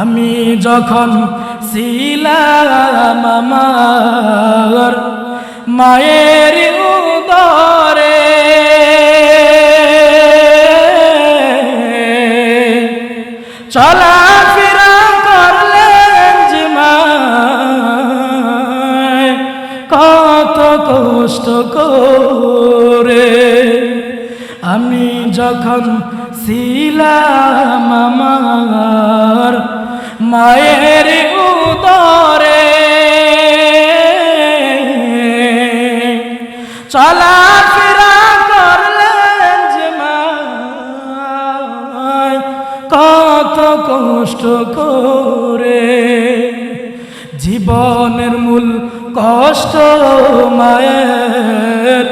আমি যখন ছিলাম আমার মায়ের উদরে চলা ফিরা করলেন যে কত কষ্ট করে। আমি যখন ছিলাম আমার মায়ের উদরে। চলা ফিরা করলেন যে কত কষ্ট করে। জীবনের মূল কষ্ট মায়ের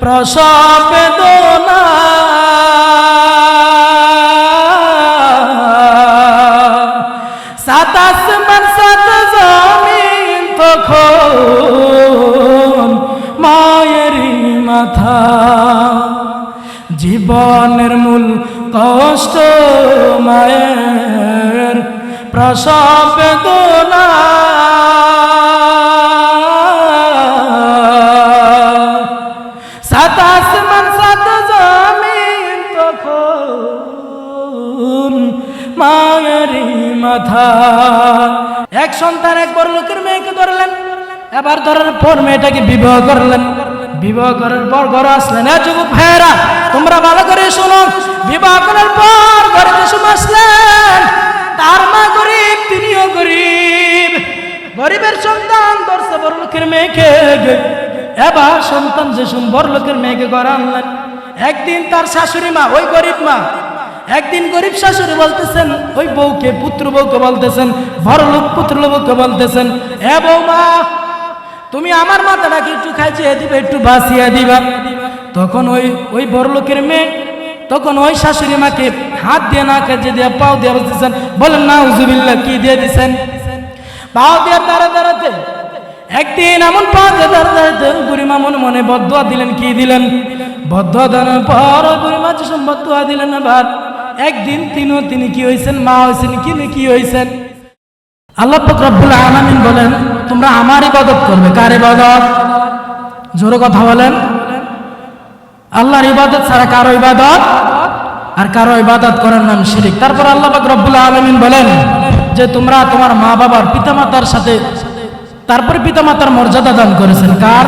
প্রসব বেদনা সাত আসমান জমিন তখন মায়েরই মাথা। জীবনের মূল কষ্ট মায়ের প্রসব বেদনা। মাথা। এক সন্তান এক বড় লোকের মেয়েকে ধরলেন, এবার ধরার পর মেয়েটাকে বিবাহ করলেন। বিবাহ করার পর ঘর আসলেন ভাইয়েরা, তোমরা ভালো করে শোনো। বিবাহ করার পর ঘরে কুসুম আসলেন, তার মা গরিব, তিনিও গরিব। গরিবের সন্তান ধরছে বড় লোকের মেয়েকে। এবার সন্তান যে বড় লোকের মেয়েকে ঘরে আনলেন, একদিন তার শাশুড়ি মা, ওই গরিব মা একদিন গরিব শাশুড়ি বলতেছেন, ওই বউকে, পুত্র বউকে বলতেছেন বড় লোক পুত্র বউকে বলতেছেন, এ বৌমা, তুমি আমার মাথাটাকে একটু খাইছিয়ে দিবে, একটু বাসিয়ে দিবা? তখন ওই ওই বড় লোকের মেয়ে, তখন ওই শাশুড়ি মাকে হাত দিয়ে না কাজে দিয়ে পাও দিয়ে বলতেছেন, বলেন না হুজুবিল্লা কি দিয়ে দিছেন? পাও দিয়ে দাঁড়া দাঁড়াতে, একদিন এমন দাঁড়া দাঁড়াতে বুড়িমা মনে মনে বদুয়া দিলেন, কি দিলেন? বদুয়া দেওয়ার পর বুড়িমা যেসব বদুয়া দিলেন আবার। একদিন তিনও তিনি কি হয়েছেন মা হয়েছেন কি কি হয়েছেন আল্লাহ রব্বুল আলামিন বলেন, তোমরা আমার ইবাদত করবে। কার ইবাদত? জোরে কথা বলেন। আল্লাহর ইবাদত ছাড়া কারও ইবাদত? আর কারও ইবাদত করার নাম শিরিক। তারপর আল্লাহ রব্বুল আলামিন বলেন যে, তোমরা তোমার মা বাবার পিতামাতার সাথে তারপরে পিতামাতার মর্যাদা দান করেছেন। কার?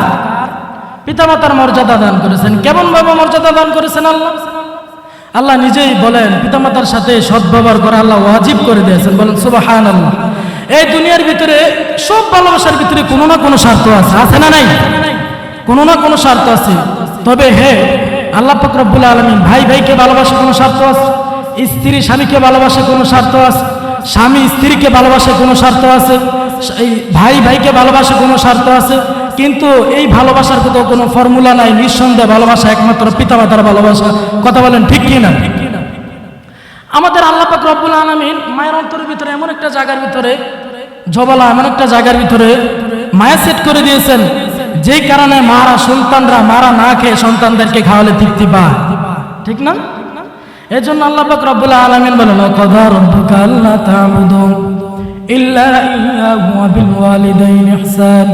পিতামাতার মর্যাদা দান করেছেন। কেমন ভাবে মর্যাদা দান করেছেন আল্লাহ? আল্লাহ নিজেই বলেন, পিতামাতার সাথে সদ্ব্যবহার করা আল্লাহ ওয়াজিব করে দিয়েছেন। বলেন সুবাহান আল্লাহ এই দুনিয়ার ভিতরে সব ভালোবাসার ভিতরে কোনো না কোনো স্বার্থ আছে। আছে না নাই? কোনো না কোনো স্বার্থ আছে। তবে হে, আল্লাহ ফকরবুল আলমিন, ভাই ভাইকে ভালোবাসে কোনো স্বার্থ আছে? স্ত্রী স্বামীকে ভালোবাসে কোনো স্বার্থ আছে? স্বামী স্ত্রীকে ভালোবাসে কোনো স্বার্থ আছে? এই ভাই ভাইকে ভালোবাসে কোনো স্বার্থ আছে? কিন্তু এই ভালোবাসার কোথাও কোনো ফর্মুলা নাই, নিঃসন্দেহে ভালোবাসা একমাত্র পিতামাতার ভালোবাসা। কথা বলেন ঠিক কি না আমাদের আল্লাহ পাক রব্বুল আলমিন মায়ের অন্তরের ভিতরে এমন একটা জায়গার ভিতরে, জবলা এমন একটা জায়গার ভিতরে মায়া সেট করে দিয়েছেন, যেই কারণে মারা সন্তানরা মারা না খেয়ে সন্তানদেরকে খাওয়ালে তৃপ্তি পায়। ঠিক না? এই জন্য আল্লাহ পাক রব্বুল আলমিন বলেন কথা রব্বুকা আল্লাহ ইল্লা ওয়া বিল ওয়ালিদাইনি ইহসান।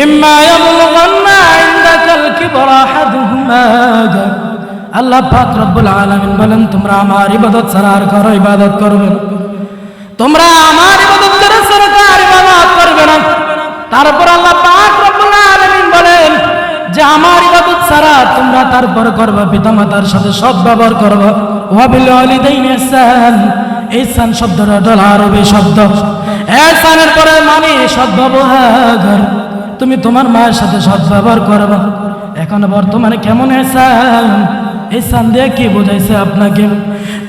ইম্মা ইয়াবলুগান্না ইনদাকাল কিবরা আহাদুহুমা আল্লাহ পাক রব্বুল আলামিন বলেন, তোমরা আমার ইবাদত ছাড়া আর কারও ইবাদত করবে তোমরা আমার ইবাদত ছাড়া কার ইবাদত করবে না? তারপর আল্লাহ পাক রব্বুল আলামিন বলেন, যে আমার ইবাদত ছাড়া তোমরা তারপর করবা, পিতামাতার সাথে সৎ ব্যবহার করবা। ওয়াবিল ওয়ালিদাইন ইহসান। ইহসান শব্দটা হলো আরবি শব্দ। ইহসানের পরে মানে সৎ ব্যবহার তুমি তোমার মায়ের সাথে সৎ ব্যবহার করবা। এখন বর্তমানে কেমন এহসান? এহসান দিয়ে কি বোঝাইছে আপনাকে?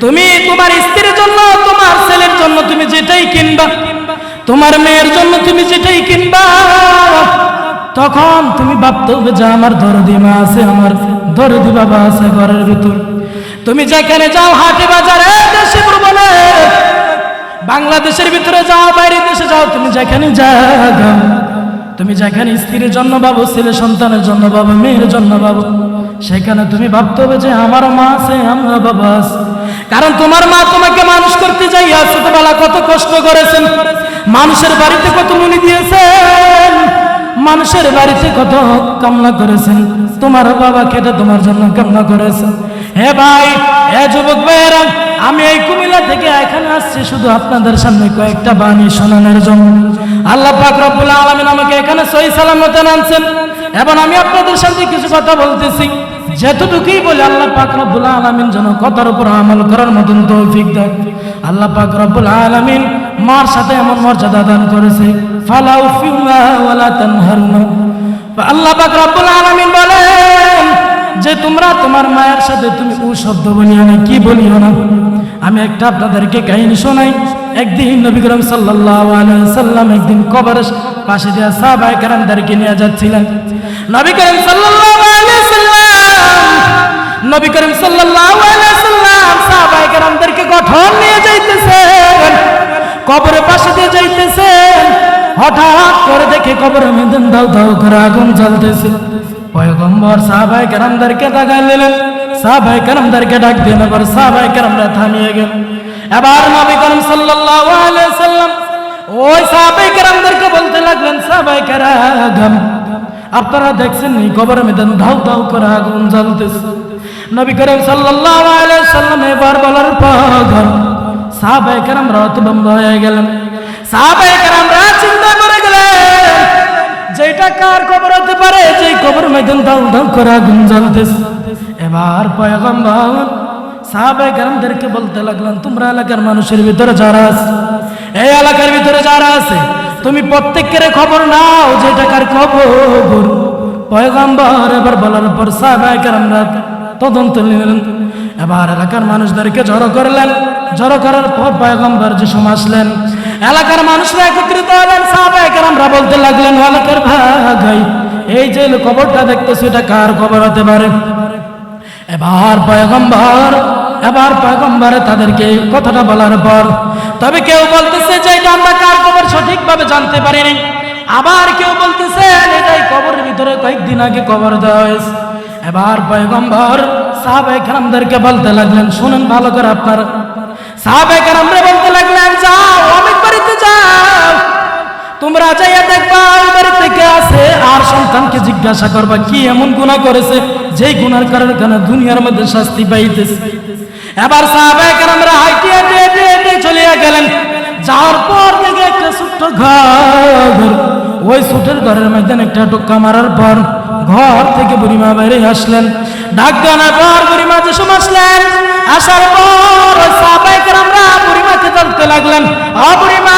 তুমি তোমার স্ত্রীর জন্য, তোমার ছেলের জন্য তুমি যেটাই কিনবা, তোমার মেয়ের জন্য তুমি যেটাই কিনবা, তখন তুমি ভাবতে হবে যে আমার দরদি মা আছে, আমার দরদি বাবা আছে ঘরের ভিতর। তুমি যেখানে যাও, হাটে বাজারে, দেশে বলে বাংলাদেশের ভিতরে যাও বাইরে দেশে যাও, তুমি যেখানে যাও তুমি যেখানে স্ত্রীর জন্য পাবো, ছেলে সন্তানের জন্য পাবো, মেয়ের জন্য পাবো, সেখানে তুমি ভাবতে হবে যে আমার মা আছে, আমার বাবা আছে। কারণ তোমার মা তোমাকে মানুষ করতে যাইয়া ছোটবেলা কত কষ্ট করেছেন। মানুষের বাড়িতে কত মুনি দিয়েছেন, মানুষের বাড়িতে কত কামনা করেছেন। তোমার বাবা খেতে তোমার জন্য কামনা করেছেন। হে ভাই, হে যুবক ভাইয়েরা আমি এই কুমিল্লা থেকে এখানে আসছি শুধু আপনাদের সামনে কয়েকটা বাণী শোনানোর জন্য। আল্লাহ পাক রব্বুল আলামিন আমাকে এখানে সহি সালামতে আনছেন এবং আমি আপনাদের সাথে কিছু কথা বলতেছি। যেতটুকুই বলে আল্লাহ পাক রব্বুল আলামিন যেন কথার উপর আমল করার মতন তৌফিক দেয় আল্লাহ পাক রব্বুল আলামিন মার সাথে এমন মর্যাদা দান করেছে ফালাউ ফিমা ওয়ালা তানহারুনা আল্লাহ পাক রব্বুল আলামিন বলেন যে তোমরা তোমার মায়ের সাথে তুমি ও শব্দ বলিও না, কি বলিও না? আমি একটা আপনাদেরকে কাহিনী শোনাই। একদিন নবী করিম সাল্লাম একদিন কবরের পাশে দিয়ে সাহাবায়ে কেরামদেরকে নিয়ে যাচ্ছিলেন। নবী করিম সাল্লাল্লাহু আলাইহি সাল্লাম নবী সাল্লাম সাহাবায়ে কেরামদেরকে গঠন নিয়ে যাইতেছেন। কবরের পাশে দিয়ে যাইতেছেন। হঠাৎ করে দেখে কবরের মধ্যে দাও দাও করে আগুন জ্বলতেছে। পয়গম্বর সাহাবায়ে কেরামদেরকে তাকাইলেন সাহাবায়ে কেরামদেরকে ডাক দিয়ে এবার সাহাবায়ে কেরামরা থামিয়ে গেল। এবার নবী করিম সাল্লাল্লাহু আলাইহি সাল্লাম ওই সাহাবায়ে কেরামদেরকে বলতে লাগলেন, সাহাবায়ে কেরাম, আপনারা দেখছেন এই কবরের মধ্যে ধাউ ধাউ করে আগুন জ্বলতেছে। নবী করিম সাল্লাল্লাহু আলাইহি সাল্লাম এবার বলার পর সাহাবায়ে কেরামরা হতভম্ব হয়ে গেলেন। সাহাবায়ে কেরামরা চিন্তা করে গেলেন যেটা কার কবর হতে পারে যে কবর মধ্যে দাউ দাউ করে আগুন জ্বলতেছে এবার পয়গম্বর সাহাবায়ে কেরামদেরকে বলতে লাগলেন, তোমরা এলাকার মানুষের ভিতরে যারা আছে এই এলাকার ভিতরে যারা আছে, তুমি প্রত্যেকের খবর নাও, যেটা কার খবর? পয়গম্বর এবার বলার পর সাহাবায়ে কেরামরা তদন্ত নিলেন। এবার এলাকার মানুষদেরকে জড়ো করলেন। জড়ো করার পর পয়গম্বর যে সময় আসলেন এলাকার মানুষরা একত্রিত হলেন, সাহাবায়ে কেরামরা বলতে লাগলেন "ও এলাকার ভাই এই যে খবরটা দেখতেছি, এটা কার খবর হতে পারে? এবার পয়গম্বর, এবার পয়গম্বরে তাদেরকে কথাটা বলার পর, তবে কেউ বলতেছে যে এটা আমরা কার খবর সঠিকভাবে জানতে পারিনি। আবার কেউ বলতেছে, এটাই কবরের ভিতরে কয়েকদিন আগে কবর দেওয়া হয়েছে। এবার পয়গম্বর সাহাবে কেরামদেরকে বলতে লাগলেন, শুনুন ভালো করে আপনার। সাহাবে কেরামরে বলতে তোমরা যাইয়া দেখবা ওই বাড়িতে কে আছে আর সন্তানকে জিজ্ঞাসা করবা, কি এমন গুণা করেছে? যেই গুণার কারণে কেন দুনিয়ার মধ্যে শাস্তি পাইতেছে? এবার সাহাবায়ে কেরামরা হাইটে হাইটে হাইটে হাইটে চলিয়া গেলেন। যাওয়ার পর থেকে একটা ছোট্ট ঘর। ওই ছোটের ঘরের মধ্যে একটা টোক্কা মারার পর ঘর থেকে বুড়িমা বাইরে আসলেন। ডাক দেওয়ার পর বুড়িমা যে সময় আসলেন। আসার পর সাহাবায়ে কেরামরা বুড়িমাকে বলতে লাগলেন আ বুড়িমা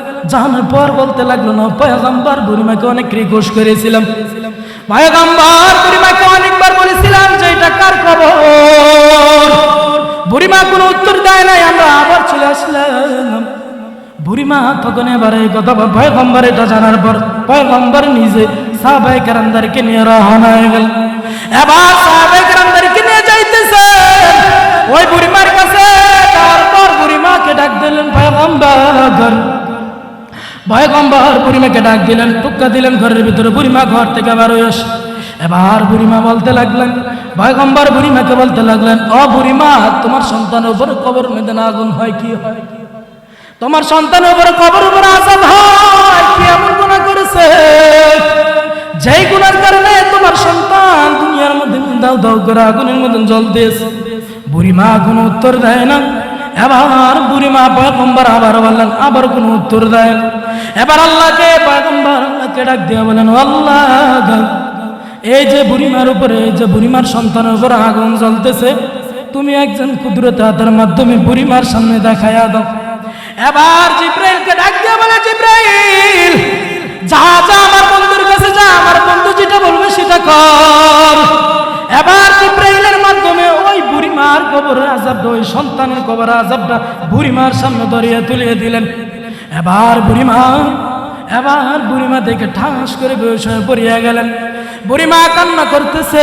জানার পর বলতে লাগল, না, পয়গম্বর বুড়িমাকে অনেক রিকোয়েস্ট করেছিলাম। পয়গম্বর বুড়িমাকে অনেকবার বলেছিলাম যে, এটা কার খবর বুড়িমা কোনো উত্তর দেয় নাই, আমরা আবার চলে আসলাম। বুড়িমা তখন এবার কথা পয়গম্বর, এটা জানার পর পয়গম্বর নিজে সাহাবাই কারামদারকে নিয়ে রওনা হয়ে গেল। এবার সাহাবাই কারামদারকে নিয়ে যাইতেছে। ওই বুড়িমার কাছে তারপর বুড়িমাকে ডাক দিলেন, পয়গম্বর ভয়গম্বর বুড়িমাকে ডাক দিলেন টুক্কা দিলেন ঘরের ভিতরে, বুড়িমা ঘর থেকে আবার এস, এবার বুড়িমা বলতে লাগলেন ভয়গম্বর বুড়িমাকে বলতে লাগলেন অ বুড়িমা, তোমার সন্তানের উপর কবর মেদে আগুন হয় কি হয়? তোমার সন্তানের উপর কবর উপর আজাব হয়, কি এমন গুণা করেছে? যেই গুণার কারণে তোমার সন্তান দুনিয়ার মধ্যে দাও দাও করে আগুনের মধ্যে জল দিয়েছে বুড়িমা কোনো উত্তর দেয় না। এবার বুড়িমা পয়গম্বর আবার বললেন, আবার কোনো উত্তর দেয় না। এবার আল্লাহকে, পয়গম্বর আল্লাহকে ডাক দিয়ে বলেন আল্লাহ এই যে বুড়িমার উপরে, এই যে বুড়িমার সন্তানের উপরে আগুন জ্বলতেছে, তুমি একজন কুদরত হাতের মাধ্যমে বুড়িমার সামনে দেখাইয়া দাও। এবার জিব্রাইলকে ডাক দিয়ে বলে, জিব্রাইল, যা যা, আমার বন্ধুর কাছে যা, আমার বন্ধু যেটা বলবে সেটা কর। এবার জিব্রাইলের মাধ্যমে কবরের আজাবটা, ওই সন্তানের কবরের আজাবটা বুড়িমার সামনে ধরিয়ে তুলিয়ে দিলেন। এবার বুড়িমা এবার বুড়িমা দেখে ঠাস করে বেশ হয়ে পড়িয়া গেলেন। বুড়িমা কান্না করতেছে,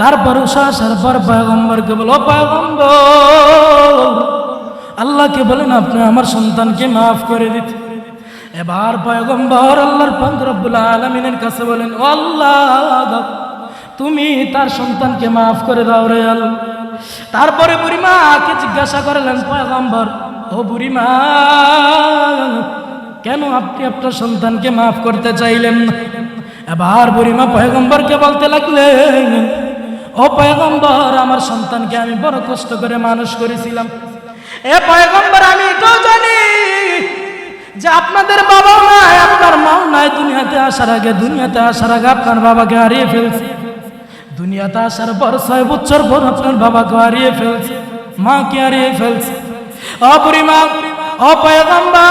তারপর আসার পর পয়গম্বরকে বলো পয়গম্বর, আল্লাহকে বলেন আপনি আমার সন্তানকে মাফ করে দিতে। এবার পয়গম্বর আল্লাহর রব্বুল আলমিনের কাছে বলেন, ও আল্লাহ তুমি তার সন্তানকে মাফ করে দাও রে আল্লাহ তারপরে বুড়িমাকে জিজ্ঞাসা করলেন, পয়গম্বর, ও বুড়িমা, কেন আপনি আপনার সন্তানকে মাফ করতে চাইলেন? এবার বুড়িমা পয়গম্বরকে বলতে লাগলেন, ও পয়গম্বর, আমার সন্তানকে আমি বড় কষ্ট করে মানুষ করেছিলাম। এ পয়গম্বর, আমি এটাও জানি যে আপনাদের বাবাও নাই আপনার মাও নাই দুনিয়াতে আসার আগে, দুনিয়াতে আসার আগে আপনার বাবাকে হারিয়ে ফেলছে। দুনিয়াতে আসার পর ছয় বছর পর আপনার বাবাকে হারিয়ে ফেলছে মাকে হারিয়ে ফেলছে। অপরিমা অপয়গম্বর,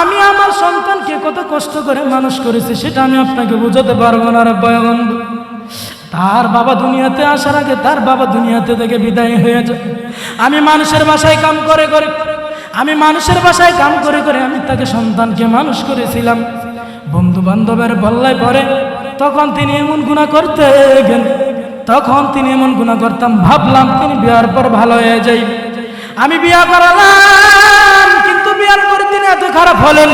আমি আমার সন্তানকে কত কষ্ট করে মানুষ করেছি সেটা আমি আপনাকে বোঝাতে পারব না পয়গম্বর। তার বাবা দুনিয়াতে আসার আগে তার বাবা দুনিয়াতে থেকে বিদায় হয়ে যায়। আমি মানুষের বাসায় কাম করে করে, আমি মানুষের বাসায় কাম করে করে আমি তাকে সন্তানকে মানুষ করেছিলাম। বন্ধু বান্ধবের বল্লায় পরে তখন তিনি এমন গুণা করতে তখন তিনি এমন গুণা করতাম, ভাবলাম তিনি বিয়ার পর ভালো হয়ে যাই। আমি বিয়া করালাম, কিন্তু বিয়ার পর তিনি এত খারাপ হলেন।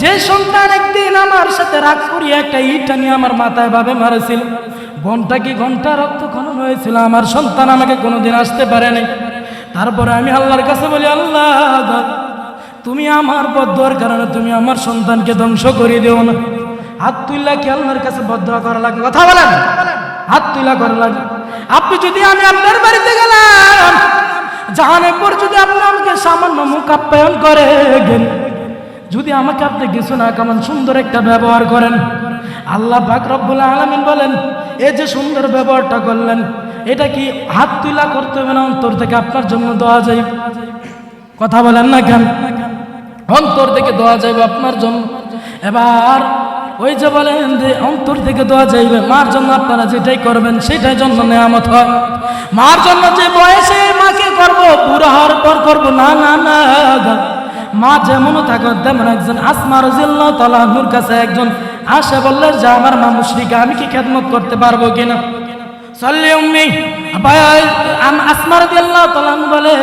যে সন্তান একদিন আমার সাথে রাগ করিয়া একটা ইটা নিয়ে আমার মাথায় ভাবে মারেছিল। ঘণ্টা কি ঘণ্টা রক্ত খনন হয়েছিল, আমার সন্তান আমাকে কোনোদিন আসতে পারে নাই তারপরে আমি আল্লাহর কাছে বলি, আল্লাহ তুমি আমার বদ্ধর কারণে তুমি আমার সন্তানকে ধ্বংস করে দিও না। হাত তুল্লা কি আল্লাহর কাছে বদ্ধ করা লাগে? কথা বলেন। হাত তুলা করা লাগে। আপনি যদি আমি আপনার বাড়িতে গেলাম, জাহানের পর যদি আপনি আমাকে সামান্য মুখ আপ্যায়ন করেন যদি আমাকে আপনি কিছু না কেমন সুন্দর একটা ব্যবহার করেন, আল্লাহ পাক রব্বুল আলমিন বলেন, এই যে সুন্দর ব্যবহারটা করলেন, এটা কি হাত তুলা করতে হবে না অন্তর থেকে আপনার জন্য দেওয়া যায়? কথা বলেন না কেন? অন্তর থেকে দেওয়া যাইবে আপনার জন্য। এবার ওই যে বলেন যে অন্তর থেকে দেওয়া যাইবে মার জন্য আপনারা যেটাই করবেন সেটাই জন্য নেয়ামত হয়। মার জন্য যে বয়সে মাকে করব, বুড়া হওয়ার পর করব, না না না মা যেমন থাকো, তেমন একজন। আসমার জিল্লা তালাহুর কাছে একজন আসে, বললে, যে আমার মা মুশরিকা, আমি কি খেদমত করতে পারব কিনা? চললে উম্মি আসমার দিল্লা তালান বলে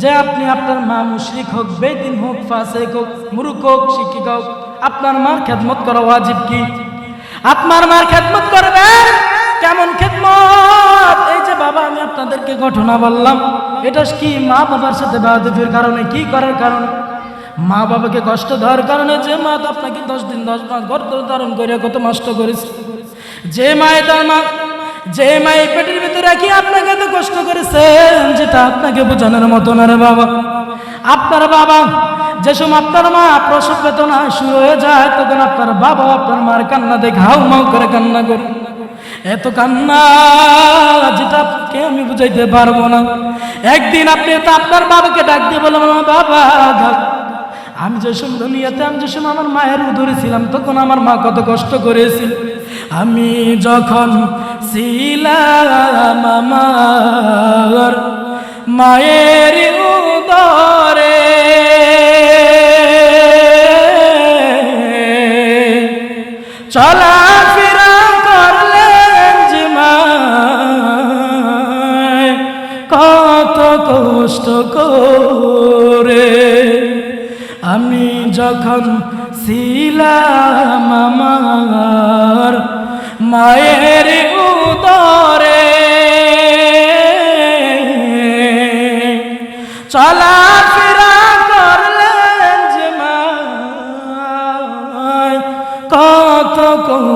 যে আপনি আপনার মা মুশরিক হোক, বেদিন হোক, ফাসেক হোক মুরুক হোক, শিক্ষিক হোক আপনার মার খেদমত করা ওয়াজিব কি? আপনার মার খেদমত করবেন? কেমন খেদমত? এই যে বাবা, আমি আপনাদেরকে ঘটনা বললাম। এটা কি মা বাবার সাথে বাহাদুফের কারণে, কি করার কারণে? মা বাবাকে কষ্ট দেওয়ার কারণে যে মা তো আপনাকে দশ দিন দশ মাস গর্ত ধারণ করিয়া কত নষ্ট করেছে। যে মায়ে তার মা যে মাই পেটের ভিতরে কি আপনাকে এত কষ্ট করেছেন, যেটা আপনাকে বোঝানোর মতো না রে বাবা? আপনার বাবা যে সময় আপনার মা প্রসব বেদনা শুরু হয়ে যায়, তখন আপনার বাবা আপনার মার কান্না দেখে হাউ মাউ করে কান্না করে। এত কান্না যেটা আপনাকে আমি বুঝাইতে পারব না। একদিন আপনি তো আপনার বাবাকে ডাক দিয়ে বললাম বাবা আমি যে সময় দুনিয়াতে আমি যে সময় আমার মায়ের উদরে ছিলাম, তখন আমার মা কত কষ্ট করেছিল। আমি যখন ছিলাম আমার মায়ের উদরে। চলা ফিরা করলেন কত কষ্ট করে। আমি যখন ছিলাম আমার মায়ের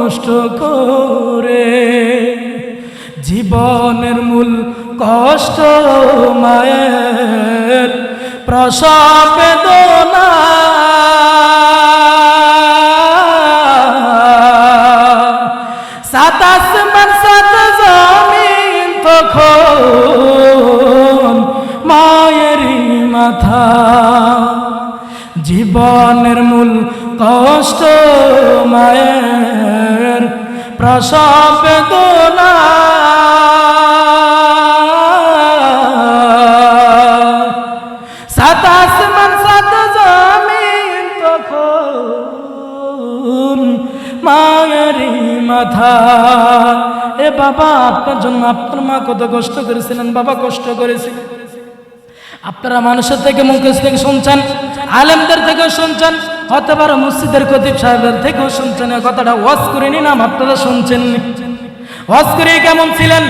কষ্ট করে জীবনের মূল কষ্ট মায়ের প্রসব বেদনা সাত আসমান, সাত জমিন তখন মায়েরই মাথা। জীবনের মূল কষ্ট মায়ের প্রসব দোলা সাতাশ মান সাত জমিন তখন মায়েরই মাথা। এ বাবা, আপনার জন্য আপনার মা কত কষ্ট করেছিলেন, বাবা কষ্ট করেছিলেন আপনারা মানুষের থেকে মুখেশ থেকে শুনছেন, আলেমদের থেকে শুনছেন। হতে পারে মসজিদের কতিব সাহেবের থেকেও শুনছেন কথাটা। ওয়াজ করে নিলাম, আপনারা শুনছেন। ওয়াজ করে কেমন ছিলেন?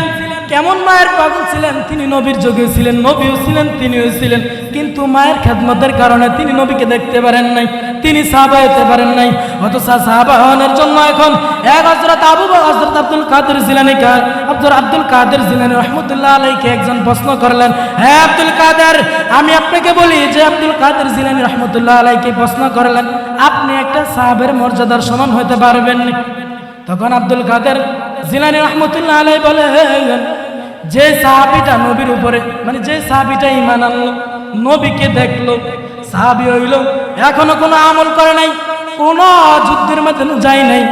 কেমন মায়ের পাগল ছিলেন? তিনি নবীর যুগে ছিলেন, নবীও ছিলেন, তিনিও ছিলেন। কিন্তু মায়ের খেদমতের কারণে তিনি নবীকে দেখতে পারেন নাই, তিনি সাহাবা হতে পারেন নাই। অথচ সাহাবা হওয়ার জন্য এখন এক হজরত আবু হজরত আব্দুল কাদের জিলানি আব্দুল আব্দুল কাদের জিলানি রহমতুল্লাহ আলাইকে একজন প্রশ্ন করলেন হ্যাঁ আব্দুল কাদের, আমি আপনাকে বলি যে আব্দুল কাদের জিলানি রহমতুল্লাহ আলাইকে প্রশ্ন করলেন, আপনি একটা সাহাবের মর্যাদার সমান হতে পারবেন তখন আব্দুল কাদের জিলানি রহমতুল্লাহ আলাই বলেন যে সাহাবিটা নবীর উপরে মানে যে সাহাবিটা ইমান আনলো, নবীকে দেখল, সাহাবি হইল, এখনও কোনো আমল করে নাই, কোনো যুদ্ধের মধ্যে যায় নাই।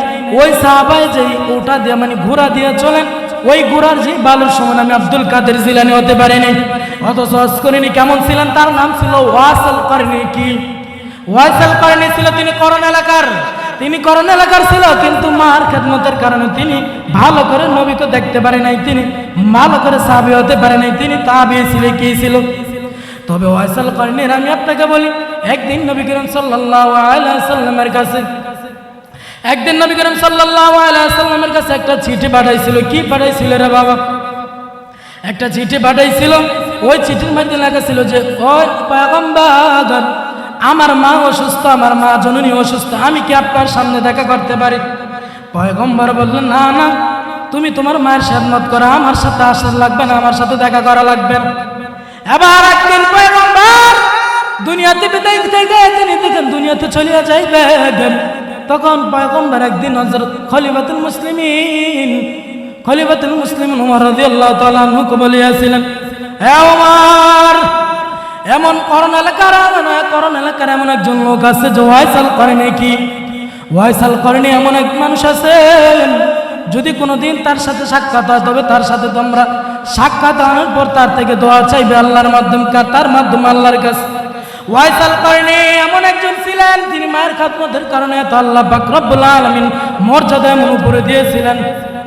ওই সাহাবায় যে ওটা দিয়ে মানে ঘোড়া দিয়ে চলেন, ওই ঘোড়ার যে বালুর সমান আমি আব্দুল কাদের জিলানি হতে পারিনি। অত সহজ করিনি, কেমন ছিলেন? তার নাম ছিল ওয়াসাল করেনি কি ওয়াসাল করেনি ছিল তিনি করণ এলাকার। তিনি করণ এলাকার ছিল, কিন্তু মার খেদমতের কারণে তিনি ভালো করে নবীকে দেখতে পারে নাই, তিনি ভালো করে সাবি হতে পারে নাই, তিনি তাবি ছিল, কি ছিল? তবে ওয়াইসাল করেনির আমি আপনাকে বলি, একদিন নবী করিম আলাইহি সাল্লামের কাছে, একদিন নবী করিম সাল্লামের কাছে একটা চিঠি পাঠাইছিল, কি পাঠাইছিল রে বাবা? একটা চিঠি পাঠাইছিল, ওই চিঠির মধ্যে লেখা ছিল যে ওই পয়গম্বর আমার মা অসুস্থ, আমার মা জননী অসুস্থ, আমি কি আপনার সামনে দেখা করতে পারি? পয়গম্বর বললেন, না না, তুমি তোমার মায়ের সাদমত করো, আমার সাথে আসা লাগবে না, আমার সাথে দেখা করা লাগবে না। এবার একদিন পয়গম্বর দুনিয়াতে বিদায় থেকে তিনি দেখেন দুনিয়াতে চলিয়া যাইবেন তখন পয়গম্বর একদিন হজরত খলিফাতুল মুসলিমিন খলিফাতুল মুসলিমিন উমর রাদিয়াল্লাহু তাআলা আনহুকে বলিয়াছিলেন, হে উমর এমন করণ এলাকার করণ এলাকার এমন একজন লোক আছে যে ওয়াইসাল করে নাকি? ওয়াইসাল করেনি এমন এক মানুষ আছে। যদি কোনোদিন তার সাথে সাক্ষাৎ হয়, তবে তার সাথে তোমরা সাক্ষাৎ আনার পর তার থেকে দোয়া চাইবে আল্লাহর মাধ্যমে তার মাধ্যমে আল্লাহর কাছে। ওয়াইসাল করেনি এমন একজন ছিলেন, তিনি মায়ের খাতমতের কারণে এত আল্লাহ পাক রব্বুল আলামিন মর্যাদা এমন উপরে দিয়েছিলেন।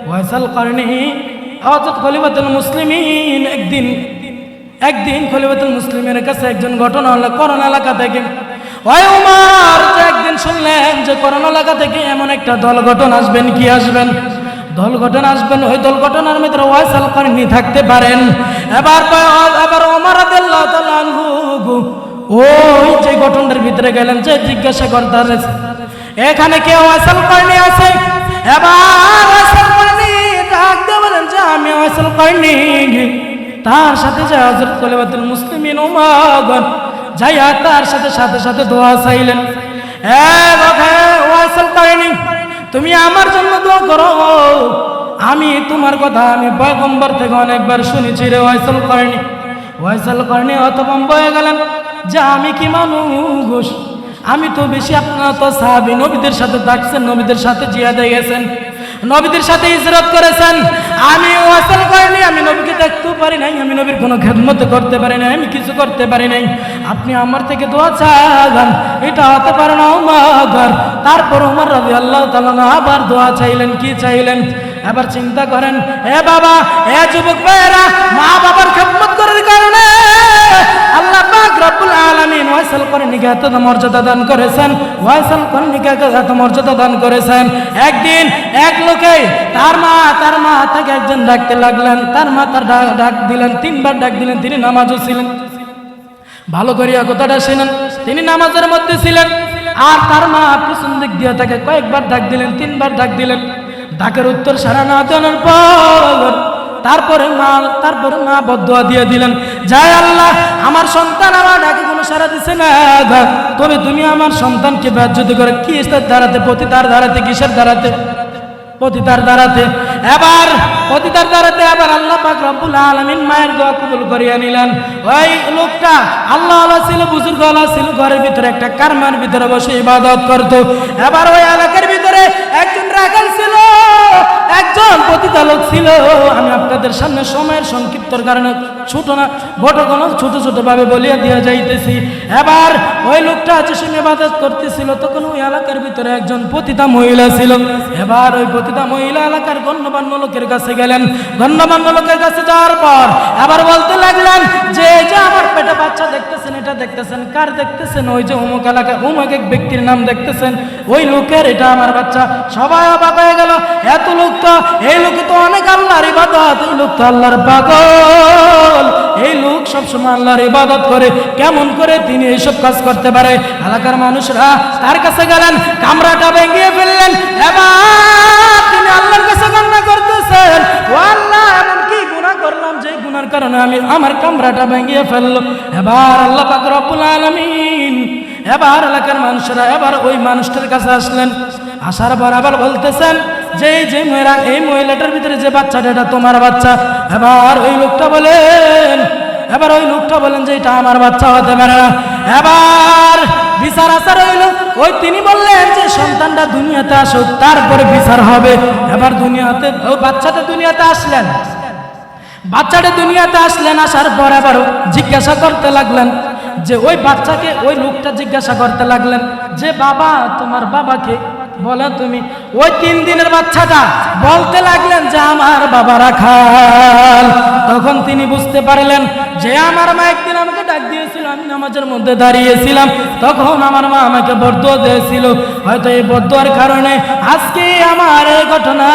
ওয়াইসাল করেনি হযরত খলিফাতুল মুসলিমিন একদিন একদিন খলিফাতুল মুসলিমের কাছে একজন ঘটনা হলো করোনা এলাকা থেকে ওই উমার একদিন শুনলেন যে করোনা এলাকা থেকে এমন একটা দল গঠন আসবেন, কি আসবেন? দল গঠন আসবেন, ওই দল গঠনের ভিতরে ওয়াইসাল করেনি থাকতে পারেন। এবার এবার ওমার ওই যে গঠনের ভিতরে গেলেন, যে জিজ্ঞাসা করতে এখানে কে ওয়াইসাল করেনি আছে? এবার ওয়াইসাল করেনি ডাক দিয়ে বলেন, যে আমি ওয়াইসাল করেনি তার সাথে যে হজরত কলিবাতুল মুসলিমিন উমাগন যাইয়া তার সাথে সাথে সাথে দোয়া চাইলেন। তুমি আমার জন্য দোয়া করো। আমি তোমার কথা আমি পয়গম্বর থেকে অনেকবার শুনেছি রে ওয়াইসল করেনি ওয়াইসল করেনি অতবম্ব হয়ে গেলেন। যে, আমি কি মানুষ? আমি তো বেশি আপনারা তো সাহাবি নবীদের সাথে থাকছেন, নবীদের সাথে জিয়াদে গেছেন। নবীদের সাথে ইজরত করেছেন। আমি ওয়াসাল করিনি, আমি নবীকে দেখতেও পারি নাই, আমি নবীর কোনো খেদমত করতে পারি নাই, আমি কিছু করতে পারি নাই। আপনি আমার থেকে দোয়া চাগান এটা হতে পারে না উমাগর। তারপর উমর রবি আল্লাহ তালা আবার দোয়া চাইলেন, কি চাইলেন? এবার চিন্তা করেন, এ বাবা, এ যুবক ভাইয়েরা মা বাবার খেদমত মর্যাদা দান করেছেন? মর্যাদা দান করেছেন? একদিন এক তার মা তার মা তাকে একজন ডাকতে লাগলেন। তার মা তার ডাক- দিলেন, তিনবার ডাক দিলেন, তিনি নামাজও ছিলেন। ভালো করিয়া কথাটা শুনেন, তিনি নামাজের মধ্যে ছিলেন। আর তার মা পিছন দিক দিয়ে তাকে কয়েকবার ডাক দিলেন, তিনবার ডাক দিলেন। ডাকের উত্তর সারা না দেওয়ার পর তারপরে মা তারপরে মা বদুয়া দিয়ে দিলেন, যাই আল্লাহ, আমার সন্তান আমার ডাকে কোনো সারা দিছে না। তবে তুমি আমার সন্তানকে ব্যাজ্যতি করে কি দাঁড়াতে প্রতি তার দাঁড়াতে কিসের দাঁড়াতে পতিতার দ্বারাতে। এবার পতিতার দ্বারাতে এবার আল্লাহ পাক রব্বুল আলামিন মায়ের দোয়া কবুল করিয়া নিলেন। ওই লোকটা আল্লাহ আল্লাহ ছিল, বুজুর্গ আল্লাহ ছিল, ঘরের ভিতরে একটা কারমার ভিতরে বসে ইবাদত করত। এবার ওই এলাকার ভিতরে একজন রাখাল ছিল, একজন পতিতা লোক ছিল। আপনাদের সামনে সময়ের সংক্ষিপ্তর কারণে ছোট না ঘটনা ছোট ছোট ভাবে বলিয়া দিয়া যাইতেছি। এবার ওই লোকটা যে সময় ইবাদত করতেছিল, তখন ওই এলাকার ভিতরে একজন পতিতা মহিলা ছিল। এবার ওই পতিতা মহিলা এলাকার গণ্যমান্য লোকের কাছে গেলেন। গণ্যমান্য লোকের কাছে যাওয়ার পর আবার বলতে লাগলেন, যে যে আমার পেটে বাচ্চা দেখতেছেন, এটা দেখতেছেন, কার দেখতেছেন? ওই যে অমুক এলাকা, অমুক এক ব্যক্তির নাম দেখতেছেন। ওই লোকের, এটা আমার বাচ্চা। সবাই অবাক হয়ে গেল, এত লোক তো, এই লোকে তো অনেক আল্লাহর ইবাদত। এই লোক তো আল্লাহর পাগল। এই লোক সবসময় আল্লাহর ইবাদত করে। কেমন করে তিনি এইসব কাজ করতে পারে? এলাকার মানুষরা তার কাছে গেলেন, কামরাটা ভেঙিয়ে ফেললেন। এবার তিনি আল্লাহর কাছে কান্না করতেছেন। আল্লাহ কি গুনাহ করলাম? যে গুনার কারণে আমি আমার কামরাটা ভেঙিয়ে ফেলল। এবার আল্লাহ এবার এলাকার মানুষরা, এবার ওই মানুষটার কাছে আসলেন। আসার পর আবার বলতেছেন যে যে মহিলা, এই মহিলাটার ভিতরে যে বাচ্চাটা, এটা তোমার বাচ্চা। এবার ওই লোকটা বলেন, এবার ওই লোকটা বলেন যে, এটা আমার বাচ্চা হতে পারে না। এবার বিচার আসার হইল। ওই তিনি বললেন যে, সন্তানটা দুনিয়াতে আসুক, তারপরে বিচার হবে। এবার দুনিয়াতে, ও বাচ্চাটা দুনিয়াতে আসলেন। বাচ্চাটা দুনিয়াতে আসলেন, আসার পর আবার জিজ্ঞাসা করতে লাগলেন যে, ওই বাচ্চাকে ওই লোকটা জিজ্ঞাসা করতে লাগলেন যে, বাবা, তোমার বাবাকে বলে তুমি, ওই তিন দিনের বাচ্চাটা বলতে লাগলেন যে আমার বাবারা খাল। তখন তিনি বুঝতে পারলেন যে আমার মা একদিন আমাকে আমি নামাজের মধ্যে দাঁড়িয়েছিলাম, তখন আমার মা আমাকে বদ্ধ দিয়েছিল। হয়তো এই বদ্ধর কারণে আজকে আমার এই ঘটনা।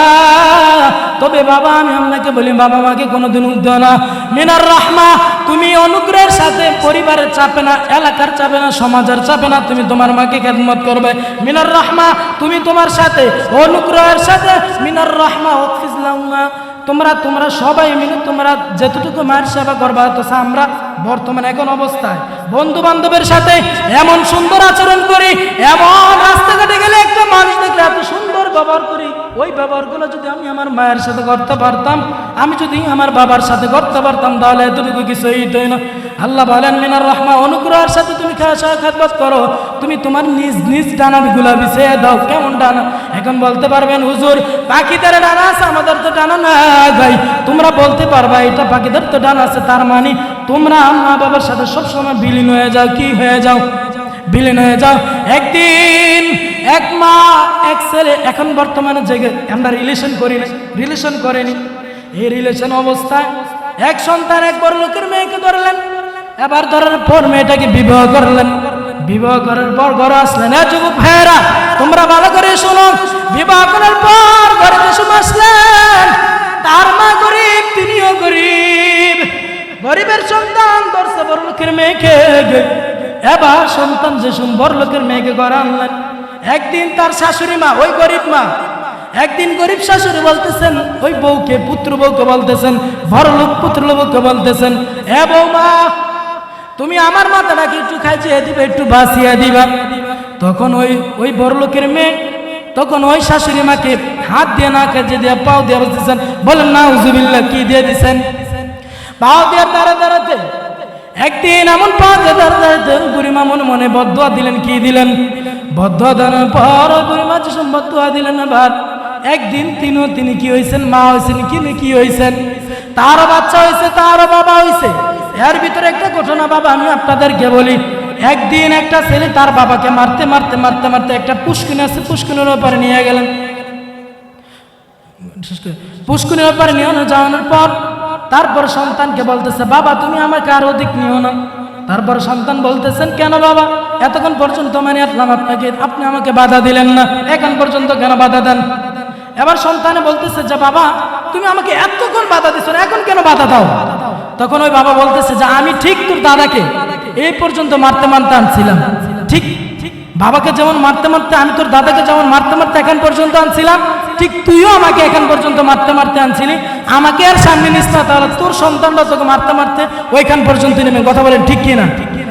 তবে বাবা, আমি আপনাকে বলি, বাবা মাকে কোনোদিন উদ্দেও না। মিনার রহমা, তুমি অনুগ্রহের সাথে পরিবারের চাপে না, এলাকার চাপে না, সমাজের চাপে না, তুমি তোমার মাকে খেদমত করবে। মিনার রহমা, তুমি তোমার সাথে অনুগ্রহের সাথে, মিনার রহমা হফিজলাউমা তোমরা তোমরা সবাই মিলে, তোমরা যতটুকু মায়ের সেবা করবা তো আমরা বর্তমানে এখন অবস্থায় বন্ধু বান্ধবের সাথে এমন সুন্দর আচরণ করি, এমন রাস্তাঘাটে গেলে একটা মানুষ দেখলে এত সুন্দর ব্যবহার করি। ওই ব্যবহারগুলো যদি আমি আমার মায়ের সাথে করতে পারতাম, আমি যদি আমার বাবার সাথে করতে পারতাম, তাহলে এতটুকু কিছু এইটাই না। আল্লাহ বলেন, মিনার রহমা, অনুগ্রহের সাথে তুমি খাদমত করো। তুমি তোমার নিজ নিজ ডানা গুলা বিছিয়ে দাও, কেমন ডানা? এখন বলতে পারবেন, হুজুর, পাখিদের ডানা আছে, আমাদের তো ডানা না গাই তোমরা বলতে পারবা, এটা পাখিদের তো ডানা আছে, তার মানে তোমরা মা বাবার সাথে সবসময় বিলীন হয়ে যাও, কি হয়ে যাও? বিলীন হয়ে যাও। একদিন এক মা, এক ছেলে এখন বর্তমানে জেগে, আমরা রিলেশন করি না রিলেশন করেনি। এই রিলেশন অবস্থায় এক সন্তান, এক বড় লোকের মেয়েকে ধরলেন। এবার ধরার পর মেয়েটাকে বিবাহ করলেন। বিবাহ করার পর ঘরে আসলেন, এ যুবক ভাইয়েরা, তোমরা ভালো করে শোনো, বিবাহ করার পর ঘরে যে সময় আসলেন, তার মা গরিব, তিনিও গরিব। গরিবের সন্তান ধরছে বড় লোকের মেয়েকে এবার সন্তান যে বড় লোকের মেয়েকে ঘরে আনলেন, একদিন তার শাশুড়ি মা, ওই গরিব মা, একদিন গরিব শাশুড়ি বলতেছেন, ওই বউকে পুত্র বউকে বলতেছেন বড় লোক পুত্র বউকে বলতেছেন, এ বৌমা তুমি আমার মাথাটাকে একটু খাইছিয়ে দিবে, একটু বাসিয়ে দিবা। তখন ওই ওই বড় লোকের মেয়ে, তখন ওই শাশুড়ি মাকে হাত দিয়ে না খেয়ে দিয়ে পাও দিয়ে বলতেছেন বলেন না হুজুবিল্লা কি দিয়ে দিছেন? পাও দিয়ে দাঁড়া দাঁড়াতে, একদিন এমন পাও দিয়ে দাঁড়া দাঁড়াতে, বুড়িমা মনে মনে বদুয়া দিলেন, কি দিলেন? বদুয়া দেওয়ার পর বুড়িমা যেসব বদুয়া দিলেন এবার একদিন তিনিও, তিনি কি হয়েছেন মা হয়েছেন কি কি হয়েছেন তারও বাচ্চা হয়েছে তারও বাবা হয়েছে এর ভিতরে একটা ঘটনা বাবা, আমি আপনাদেরকে বলি। একদিন একটা ছেলে তার বাবাকে মারতে মারতে মারতে মারতে একটা পুষ্কিন আছে পুষ্কিনের ব্যাপারে নিয়ে গেলেন। পুষ্কিনের ব্যাপারে নিয়ে যাওয়ানোর পর তারপর সন্তানকে বলতেছে, বাবা, তুমি আমাকে আরও দিক নিও না। তারপর সন্তান বলতেছেন, কেন বাবা, এতক্ষণ পর্যন্ত মানে আসলাম আপনাকে, আপনি আমাকে বাধা দিলেন না। এখন পর্যন্ত কেন বাধা দেন? এবার সন্তানে বলতেছে, যে বাবা, তুমি আমাকে এতক্ষণ বাধা দিছো না, এখন কেন বাধা দাও? তখন ওই বাবা বলতেছে, যে, আমি ঠিক তোর দাদাকে এই পর্যন্ত মারতে মারতে আনছিলাম। ঠিক, বাবাকে যেমন মারতে মারতে আমি তোর দাদাকে যেমন মারতে মারতে এখন পর্যন্ত আনছিলাম, ঠিক তুইও আমাকে এখন পর্যন্ত মারতে মারতে আনছিলি। আমাকে আর সামনে নিস না, তাহলে তোর সন্তানরা তোকে মারতে মারতে ওইখান পর্যন্ত নেবে কথা বলেন ঠিক কিনা?